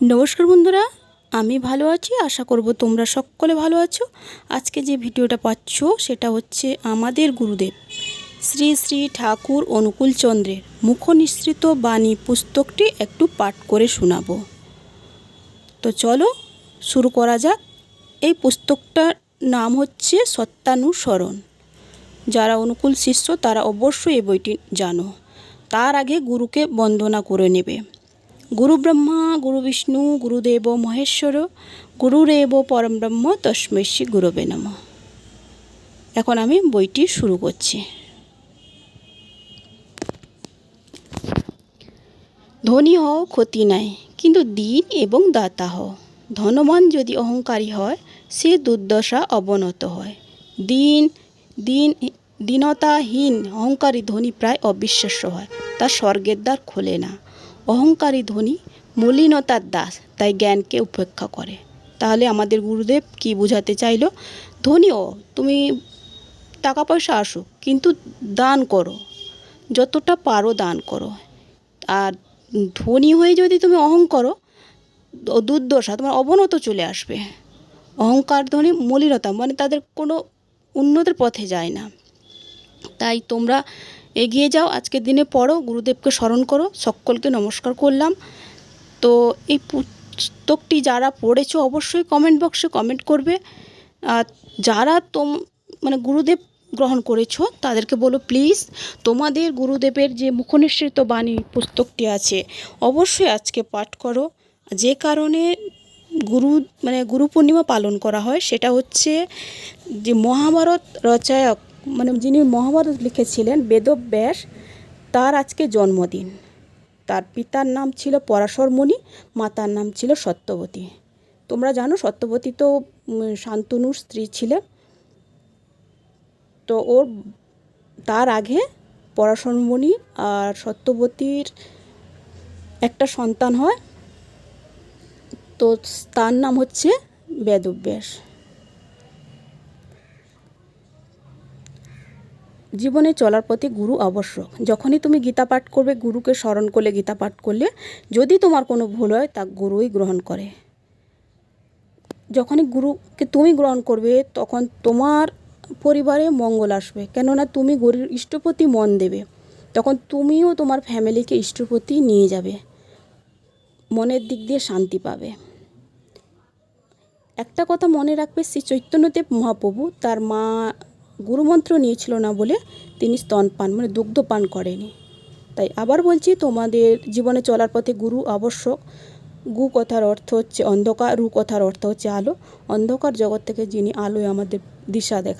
নমস্কার বন্ধুরা, আমি ভালো আছি, আশা করব তোমরা সকলে ভালো আছো। আজকে যে ভিডিওটা পাচ্ছ সেটা হচ্ছে আমাদের গুরুদেব, শ্রী শ্রী ঠাকুর অনুকূল চন্দ্রের মুখনিসৃত বাণী পুস্তকটি একটু পাঠ করে শোনাবো। তো চলো, শুরু করা যাক। এই পুস্তকটার নাম হচ্ছে সত্যানুসরণ যারা অনুকূল শিষ্য তারা অবশ্যই এই বইটি জানো। তার আগে গুরুকে বন্দনা করে নেবে। গুরু ব্রহ্মা গুরু বিষ্ণু গুরুদেব মহেশ্বর গুরুরেব পরম ব্রহ্ম তস্मै শ্রী গুরবে নম এখন আমি বইটি শুরু করছি। ধনী হও, ক্ষতি নাই, কিন্তু দিন এবং দাতা হও। ধনবান যদি অহংকারী হয়, সে দুর্দশা অবনত হয়। দিন দিন, দীনতাহীন, অহংকারী ধনী প্রায় অবিশ্বাস্য হয় তার স্বর্গের দ্বার খোলে না। অহংকারী ধনী মলিনতার দাস, তাই জ্ঞানকে উপেক্ষা করে। তাহলে আমাদের গুরুদেব কি বোঝাতে চাইলো? ধনীও তুমি টাকা পয়সা আসুক, কিন্তু দান করো। যতটা পারো দান করো। আর ধনী হয়ে যদি তুমি অহং করো দুর্দশা তোমার অবনত চলে আসবে। অহংকার ধনী মলিনতা মানে তাদের কোনো উন্নতির পথে যায় না। তাই তোমরা এগিয়ে যাও, আজকের দিনে পড়ো, গুরুদেবকে স্মরণ করো, সকলকে নমস্কার করলাম। তো এই পুস্তকটি যারা পড়েছো অবশ্যই কমেন্ট বক্সে কমেন্ট করবে। আর যারা তোম মানে গুরুদেব গ্রহণ করেছ, তাদেরকে বলো প্লিজ তোমাদের গুরুদেবের যে মুখনিসৃত বাণী পুস্তকটি আছে, অবশ্যই আজকে পাঠ করো। যে কারণে গুরু মানে গুরু পূর্ণিমা পালন করা হয়, সেটা হচ্ছে যে মহাভারত রচয়ক মানে যিনি মহাভারত লিখেছিলেন বেদব্যাস তার আজকে জন্মদিন। তার পিতার নাম ছিল পরাশর মাতার নাম ছিল সত্যবতী। তোমরা জানো সত্যবতী তো শান্তনুর স্ত্রী ছিলেন। তো ওর, তার আগে পরাশর আর সত্যবতীর একটা সন্তান হয়। তো তার নাম হচ্ছে বেদব্যাস জীবনে চলার পথে গুরু আবশ্যক যখনই তুমি গীতা পাঠ করবে, গুরুকে স্মরণ করলে, গীতা পাঠ করলে, যদি তোমার কোনো ভুল হয়, তা গুরুই গ্রহণ করে। যখনই গুরুকে তুমি গ্রহণ করবে, তখন তোমার পরিবারে মঙ্গল আসবে। কেননা তুমি গুরুর ইষ্টপতি মন দেবে। তখন তুমিও তোমার ফ্যামিলিকে ইষ্টপতি নিয়ে যাবে। মনের দিক দিয়ে শান্তি পাবে। একটা কথা মনে রাখবে, শ্রী চৈতন্যদেব মহাপ্রভু, তার মা গুরুমন্ত্র নিয়েছিল না বলে তিনি স্তনপান মানে দুগ্ধ পান করেনি তাই আবার বলছি, তোমাদের জীবনে চলার পথে গুরু আবশ্যক। গু কথার অর্থ হচ্ছে অন্ধকার, রু কথার অর্থ হচ্ছে আলো। অন্ধকার জগৎ থেকে যিনি আলোয় আমাদের দিশা দেখায়।